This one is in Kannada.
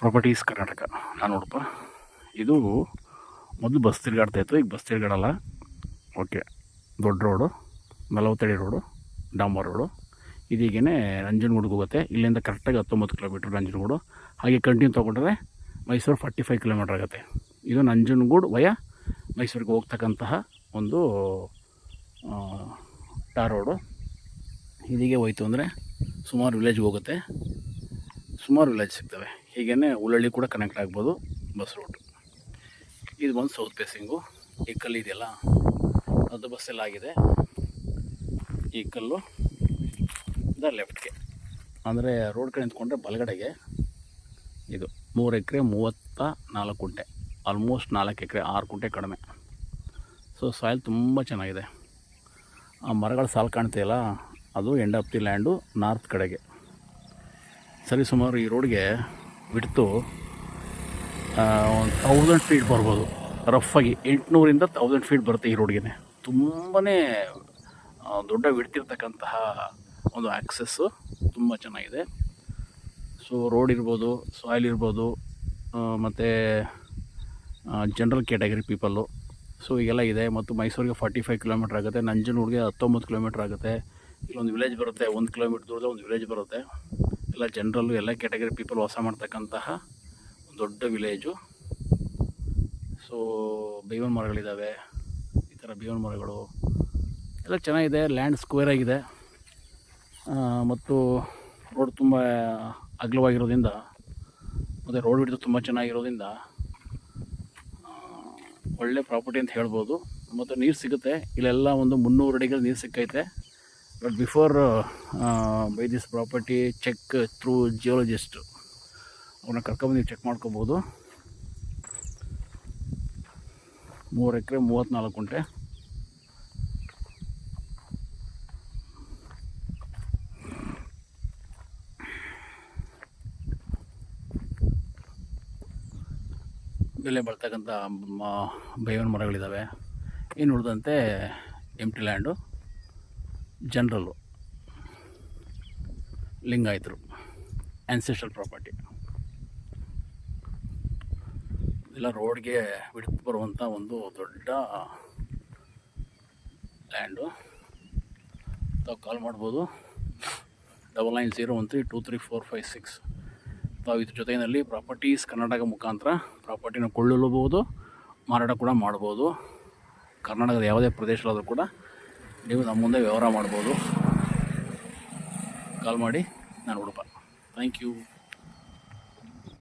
ಪ್ರಾಪರ್ಟೀಸ್ ಕರ್ನಾಟಕ. ನಾನು ನೋಡಪ್ಪ. ಇದು ಮೊದಲು ಬಸ್ ತಿರುಗಾಡ್ತಾ ಇತ್ತು, ಈಗ ಬಸ್ ತಿರುಗಾಡಲ್ಲ. ಓಕೆ. ದೊಡ್ಡ ರೋಡು, ನಲವತ್ತಡಿ ರೋಡು, ಡಾಂಬರ್ ರೋಡು. ಇದೀಗೇ ನಂಜನಗೂಡಿಗೆ ಹೋಗುತ್ತೆ. ಇಲ್ಲಿಂದ ಕರೆಕ್ಟಾಗಿ ಹತ್ತೊಂಬತ್ತು ಕಿಲೋಮೀಟ್ರ್ ನಂಜನಗೂಡು ಹಾಗೆ ಕಂಟಿನ್ಯೂ ತೊಗೊಂಡ್ರೆ ಮೈಸೂರು ಫಾರ್ಟಿ ಫೈವ್ ಕಿಲೋಮೀಟ್ರ್ ಆಗುತ್ತೆ. ಇದು ನಂಜನಗೂಡು ವಯ ಮೈಸೂರಿಗೆ ಹೋಗ್ತಕ್ಕಂತಹ ಒಂದು ಟಾರ್ ರೋಡು. ಇದೀಗೆ ಹೋಯ್ತು ಅಂದರೆ ಸುಮಾರು ವಿಲೇಜ್ಗೆ ಹೋಗುತ್ತೆ. ಸುಮಾರು ವಿಲೇಜ್ ಸಿಗ್ತವೆ. ಹೀಗೇ ಉಳ್ಳಳ್ಳಿ ಕೂಡ ಕನೆಕ್ಟ್ ಆಗ್ಬೋದು, ಬಸ್ ರೂಟ್ ಇದು ಬಂದು ಸೌತ್ ಫೇಸಿಂಗು ಈ ಕಲ್ಲು ಇದೆಯಲ್ಲ, ಅದು ಬಸ್ಸೆಲ್ಲ ಆಗಿದೆ. ಈ ಕಲ್ಲು ದ ಲೆಫ್ಟ್ಗೆ ಅಂದರೆ ರೋಡ್ ಕಡೆ ನಿಂತ್ಕೊಂಡ್ರೆ ಬಲಗಡೆಗೆ ಇದು ಮೂರು ಎಕರೆ ಮೂವತ್ತ ನಾಲ್ಕು ಕುಂಟೆ ಆಲ್ಮೋಸ್ಟ್ ನಾಲ್ಕು ಎಕರೆ, ಆರು ಕುಂಟೆ ಕಡಿಮೆ. ಸೊ ಸಾಯಿಲ್ ತುಂಬ ಚೆನ್ನಾಗಿದೆ. ಆ ಮರಗಳ ಸಾಲು ಕಾಣ್ತೀಯಲ್ಲ ಅದು end of the land north ಕಡೆಗೆ. ಸರಿ ಸುಮಾರು ಈ ರೋಡ್ಗೆ ಬಿಡ್ತು. ಒಂದು ತೌಸಂಡ್ ಫೀಟ್ ಬರ್ಬೋದು. ರಫಾಗಿ ಎಂಟುನೂರಿಂದ ತೌಸಂಡ್ ಫೀಟ್ ಬರುತ್ತೆ ಈ ರೋಡ್ಗೆ ತುಂಬಾ ದೊಡ್ಡ ಬಿಡ್ತಿರ್ತಕ್ಕಂತಹ ಒಂದು ಆ್ಯಕ್ಸಸ್ಸು ತುಂಬ ಚೆನ್ನಾಗಿದೆ. ಸೊ ರೋಡ್ ಇರ್ಬೋದು ಸಾಯಿಲ್ ಇರ್ಬೋದು ಮತ್ತು ಜನರಲ್ ಕ್ಯಾಟಗರಿ ಪೀಪಲ್ಲು ಸೊ ಈಗೆಲ್ಲ ಇದೆ. ಮತ್ತು ಮೈಸೂರಿಗೆ ಫಾರ್ಟಿ ಫೈವ್ ಕಿಲೋಮೀಟ್ರ್ ಆಗುತ್ತೆ. ನಂಜನಗೂಡಿಗೆ ಹತ್ತೊಂಬತ್ತು ಕಿಲೋಮೀಟ್ರ್ ಆಗುತ್ತೆ. ಇಲ್ಲೊಂದು ವಿಲೇಜ್ ಬರುತ್ತೆ. ಒಂದು ಕಿಲೋಮೀಟ್ರ್ ದೂರದ ಒಂದು ವಿಲೇಜ್ ಬರುತ್ತೆ. ಎಲ್ಲ ಜನರಲ್ಲು ಎಲ್ಲ ಕ್ಯಾಟಗರಿ ಪೀಪಲ್ ವಾಸ ಮಾಡ್ತಕ್ಕಂತಹ ದೊಡ್ಡ ವಿಲೇಜು ಸೊ ಬೇವಿನ ಮರಗಳಿದ್ದಾವೆ ಈ ಥರ ಬೇವಿನ ಮರಗಳು. ಎಲ್ಲ ಚೆನ್ನಾಗಿದೆ ಲ್ಯಾಂಡ್ ಸ್ಕ್ವೇರ್ ಆಗಿದೆ. ಮತ್ತು ರೋಡ್ ತುಂಬ ಅಗಲವಾಗಿರೋದ್ರಿಂದ, ಮತ್ತು ರೋಡ್ ಹಿಡಿದು ತುಂಬ ಚೆನ್ನಾಗಿರೋದ್ರಿಂದ ಒಳ್ಳೆ ಪ್ರಾಪರ್ಟಿ ಅಂತ ಹೇಳ್ಬೋದು. ಮತ್ತು ನೀರು ಸಿಗುತ್ತೆ. ಇಲ್ಲೆಲ್ಲ ಒಂದು ಮುನ್ನೂರು ಅಡಿಗೆ ನೀರು ಸಿಕ್ಕೈತೆ. But before by this property check through geologist ಅವನ್ನ ಕರ್ಕೊಂಬಂದು ನೀವು ಚೆಕ್ ಮಾಡ್ಕೋಬೋದು. ಮೂರು ಎಕರೆ ಮೂವತ್ತ್ನಾಲ್ಕು ಗುಂಟೆ. ಬೆಲೆ ಬರ್ತಕ್ಕಂಥ ಬೇವಿನ ಮರಗಳಿದ್ದಾವೆ ಇನ್ನು ಉಳಿದಂತೆ ಎಂಟಿ ಲ್ಯಾಂಡು ಜನರಲ್ಲು, ಲಿಂಗಾಯತರು ಆ್ಯನ್ಸೆಸ್ಟ್ರಲ್ ಪ್ರಾಪರ್ಟಿ ಎಲ್ಲ ರೋಡ್ಗೆ ಬಿಡ್ತು ಬರುವಂಥ ಒಂದು ದೊಡ್ಡ ಲ್ಯಾಂಡು ತಾವು ಕಾಲ್ ಮಾಡ್ಬೋದು. Double nine zero one three two three four five six ತಾವು ಇದ್ರ ಜೊತೆಯಲ್ಲಿ ಪ್ರಾಪರ್ಟೀಸ್ ಕರ್ನಾಟಕ ಮುಖಾಂತರ ಪ್ರಾಪರ್ಟಿನ ಕೊಳ್ಳಲೂಬಹುದು, ಮಾರಾಟ ಕೂಡ ಮಾಡ್ಬೋದು. ಕರ್ನಾಟಕದ ಯಾವುದೇ ಪ್ರದೇಶದಲ್ಲಾದರೂ ಕೂಡ ನೀವು ನಮ್ಮ ಮುಂದೆ ವ್ಯವಹಾರ ಮಾಡ್ಬೋದು. ಕಾಲ್ ಮಾಡಿ ನಾನು ಉಡುಪ ಥ್ಯಾಂಕ್ ಯು